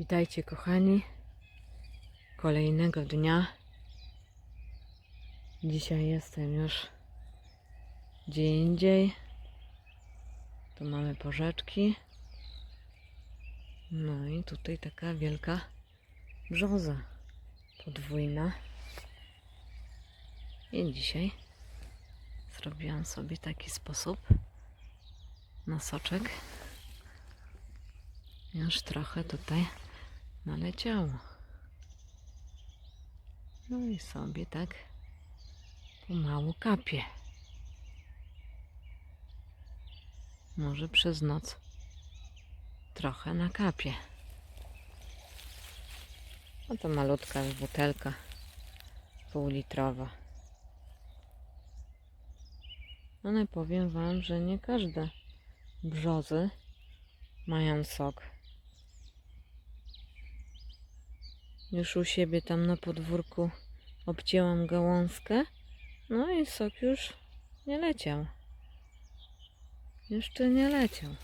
Witajcie kochani. Kolejnego dnia. Dzisiaj jestem już gdzie indziej. Tu mamy porzeczki. No i tutaj taka wielka brzoza podwójna. I dzisiaj zrobiłam sobie taki sposób na soczek. Już trochę tutaj naleciało. No i sobie tak pomału kapie. Może przez noc trochę nakapie. No to malutka butelka półlitrowa. Ale powiem Wam, że nie każde brzozy mają sok. Już u siebie tam na podwórku obcięłam gałązkę, no i sok już nie leciał. Jeszcze nie leciał.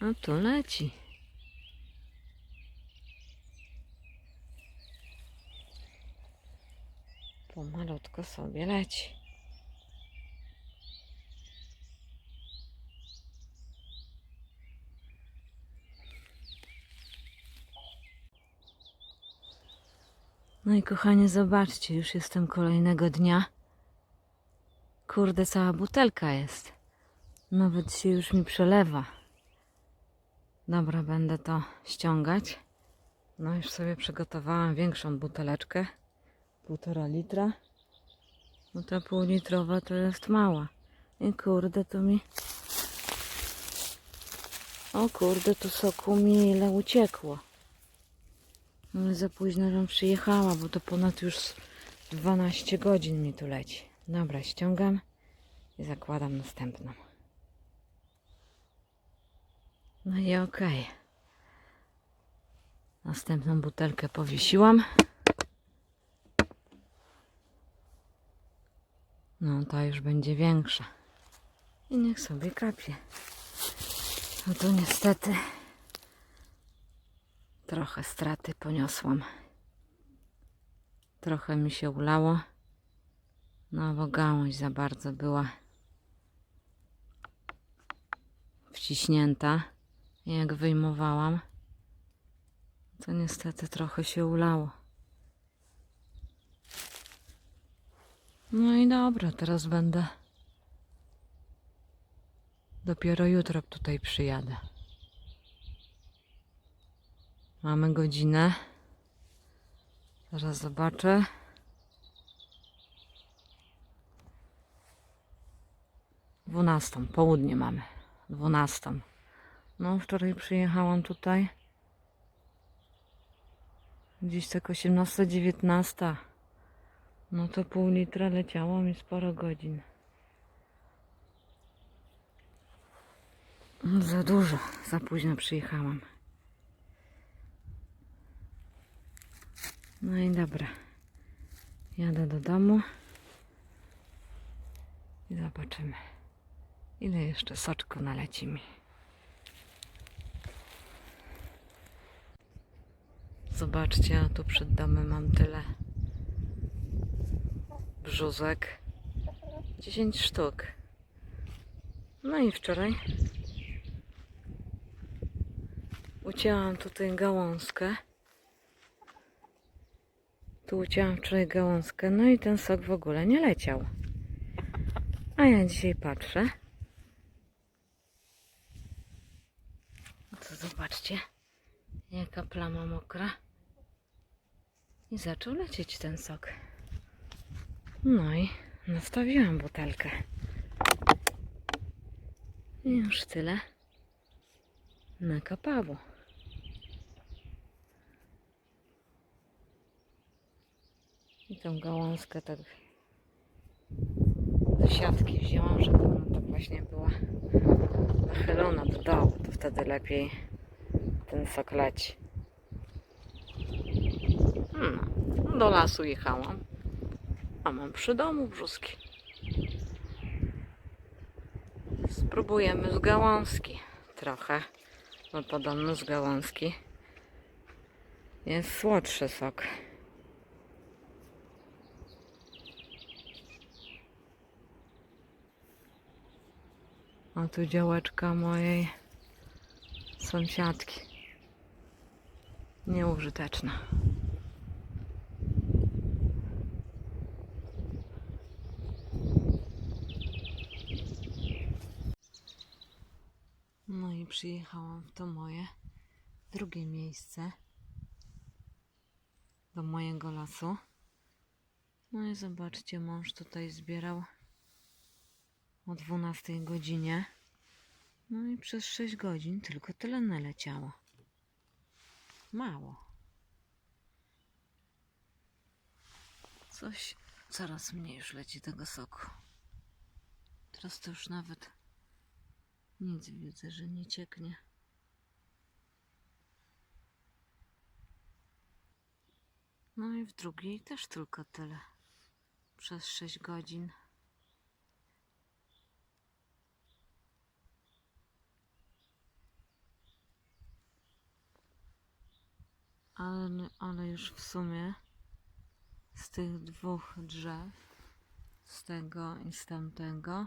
A tu leci. Pomalutko sobie leci. No i kochanie, zobaczcie, już jestem kolejnego dnia. Kurde, cała butelka jest. Nawet się już mi przelewa. Dobra, będę to ściągać. No już sobie przygotowałam większą buteleczkę. Półtora litra. No ta półlitrowa to jest mała. I kurde, to mi... O kurde, tu soku mi ile uciekło. No za późno, żebym przyjechała, bo to ponad już 12 godzin mi tu leci. Dobra, ściągam i zakładam następną. No i okej. Następną butelkę powiesiłam. No, ta już będzie większa. I niech sobie kapie. No to niestety trochę straty poniosłam. Trochę mi się ulało. No bo gałąź za bardzo była wciśnięta. Jak wyjmowałam, to niestety trochę się ulało. No i dobra, teraz będę. Dopiero jutro tutaj przyjadę. Mamy godzinę. Zaraz zobaczę. Dwunastą, południe mamy. Dwunastą. No, wczoraj przyjechałam tutaj. Gdzieś tak 18, 19. No to pół litra leciało mi sporo godzin. No, za dużo, za późno przyjechałam. No i dobra. Jadę do domu. I zobaczymy, ile jeszcze soczku naleci mi. Zobaczcie, a tu przed domem mam tyle brzózek. 10 sztuk. No i wczoraj ucięłam tutaj gałązkę. Tu ucięłam wczoraj gałązkę, no i ten sok w ogóle nie leciał. A ja dzisiaj patrzę. To zobaczcie, jaka plama mokra. I zaczął lecieć ten sok. No i nastawiłam butelkę. I już tyle nakapało. Tą gałązkę tak do siatki wzięłam, żeby ona tak właśnie była nachylona do dołu, to wtedy lepiej ten sok leci. No, do lasu jechałam, a mam przy domu brzuski. Spróbujemy z gałązki trochę, bo podobno z gałązki jest słodszy sok. A tu działeczka mojej sąsiadki. Nieużyteczna. No i przyjechałam w to moje drugie miejsce do mojego lasu. No i zobaczcie, mąż tutaj zbierał o 12 godzinie. No i przez 6 godzin tylko tyle naleciało. Mało. Coś coraz mniej już leci tego soku. Teraz to już nawet nic widzę, że nie cieknie. No i w drugiej też tylko tyle. Przez 6 godzin. Ale, ale już w sumie z tych dwóch drzew, z tego i z tamtego,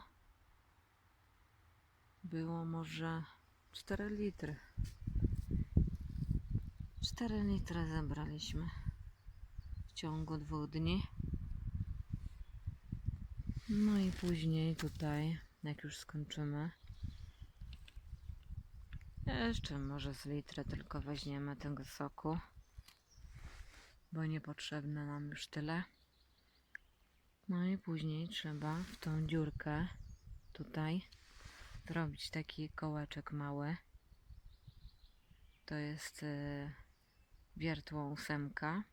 było może 4 litry. 4 litry zebraliśmy w ciągu dwóch dni. No i później tutaj, jak już skończymy, jeszcze może z litrę tylko weźmiemy tego soku, bo niepotrzebne nam już tyle. No i później trzeba w tą dziurkę tutaj zrobić taki kołeczek mały. To jest y, wiertło ósemka.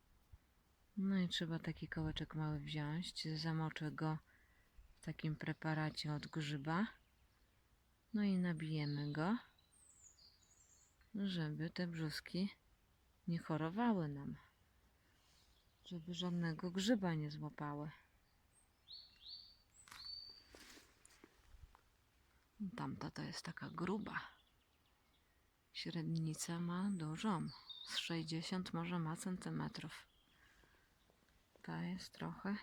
No i trzeba taki kołeczek mały wziąć. Zamoczę go w takim preparacie od grzyba. No i nabijemy go, żeby te brzuski nie chorowały nam. Żeby żadnego grzyba nie złapały. Tamta to jest taka gruba. Średnicę ma dużą. Z 60 może ma centymetrów. Ta jest trochę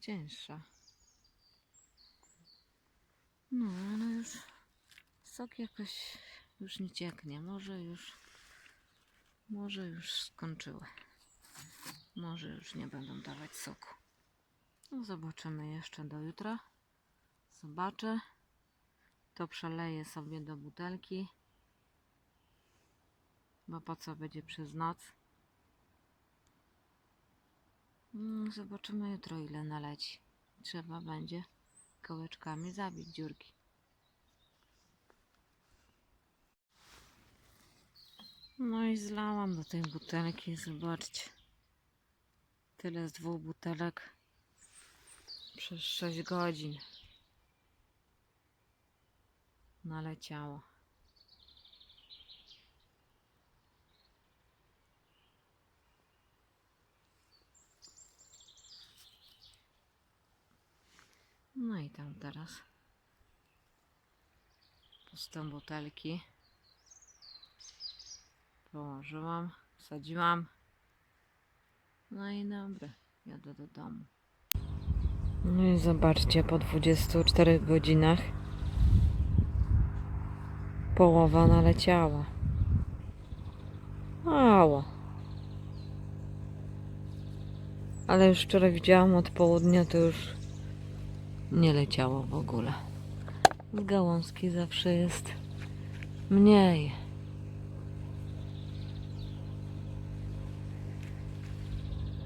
cięższa. No, ale już sok jakoś już nie cieknie. Może już, może już skończyły. Może już nie będą dawać soku. No, zobaczymy jeszcze do jutra. Zobaczę. To przeleję sobie do butelki. Bo po co będzie przez noc? Mm, Zobaczymy jutro ile naleci. Trzeba będzie kołeczkami zabić dziurki. No i zlałam do tej butelki. Zobaczcie. Tyle z dwóch butelek przez 6 godzin naleciało. No i tam teraz pustą butelki położyłam, wsadziłam. No i dobra, jadę do domu. No i zobaczcie, po 24 godzinach połowa naleciała. Mało. Ale już wczoraj widziałam od południa, to już nie leciało w ogóle. Z gałązki zawsze jest mniej.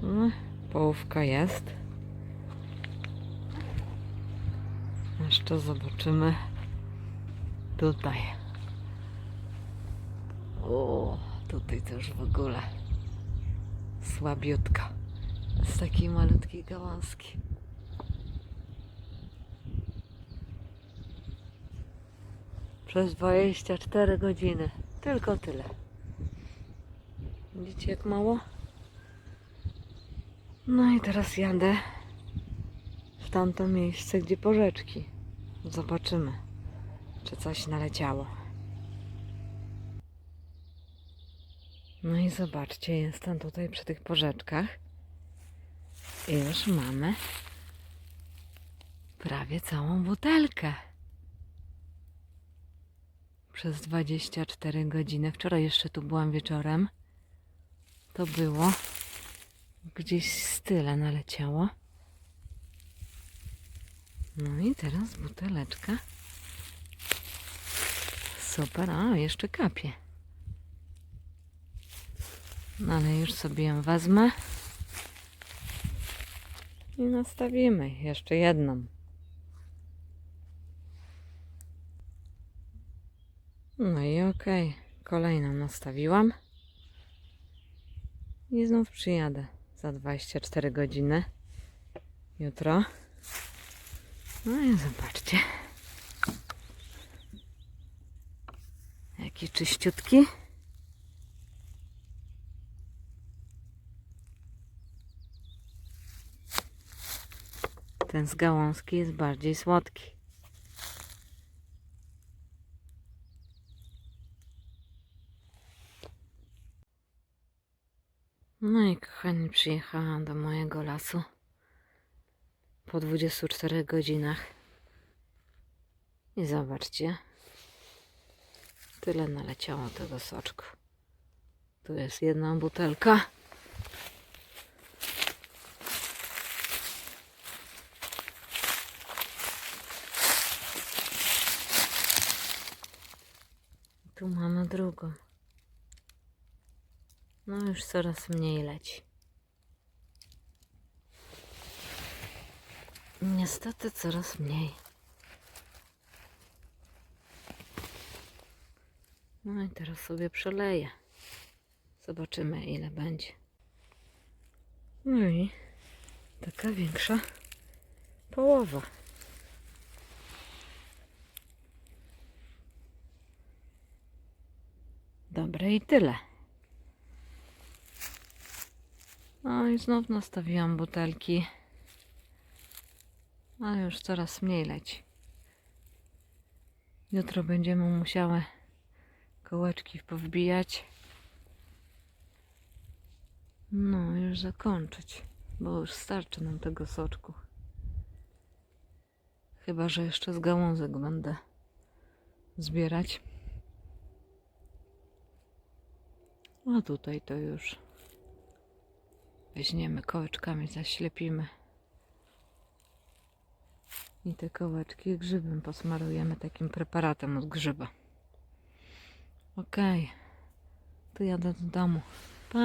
No, połówka jest. Jeszcze zobaczymy tutaj. O, tutaj też w ogóle słabiutko. Z takiej malutkiej gałązki. Przez 24 godziny. Tylko tyle. Widzicie jak mało? No i teraz jadę w tamto miejsce, gdzie porzeczki. Zobaczymy, czy coś naleciało. No i zobaczcie, jestem tutaj przy tych porzeczkach. I już mamy prawie całą butelkę. Przez 24 godziny. Wczoraj jeszcze tu byłam wieczorem. To było gdzieś z tyle naleciało. No i teraz buteleczka. Super, a jeszcze kapie. No ale już sobie ją wezmę. I nastawimy jeszcze jedną. No i okej, kolejną nastawiłam. I znów przyjadę za 24 godziny. Jutro. No i zobaczcie. Jaki czyściutki. Ten z gałązki jest bardziej słodki. No i kochani, przyjechałam do mojego lasu po 24 godzinach. I zobaczcie, tyle naleciało tego soczku. Tu jest jedna butelka. Tu mamy drugą. No już coraz mniej leci. Niestety coraz mniej. No i teraz sobie przeleję. Zobaczymy ile będzie. No i taka większa połowa. Dobre i tyle. I znów nastawiłam butelki. Ale już coraz mniej leci. Jutro będziemy musiały kołeczki powbijać. No, już zakończyć, bo już starczy nam tego soczku. Chyba, że jeszcze z gałązek będę zbierać. A tutaj to już weźmiemy kołeczkami, zaślepimy. I te kołeczki grzybem posmarujemy takim preparatem od grzyba. Okej, to jadę do domu. Pa!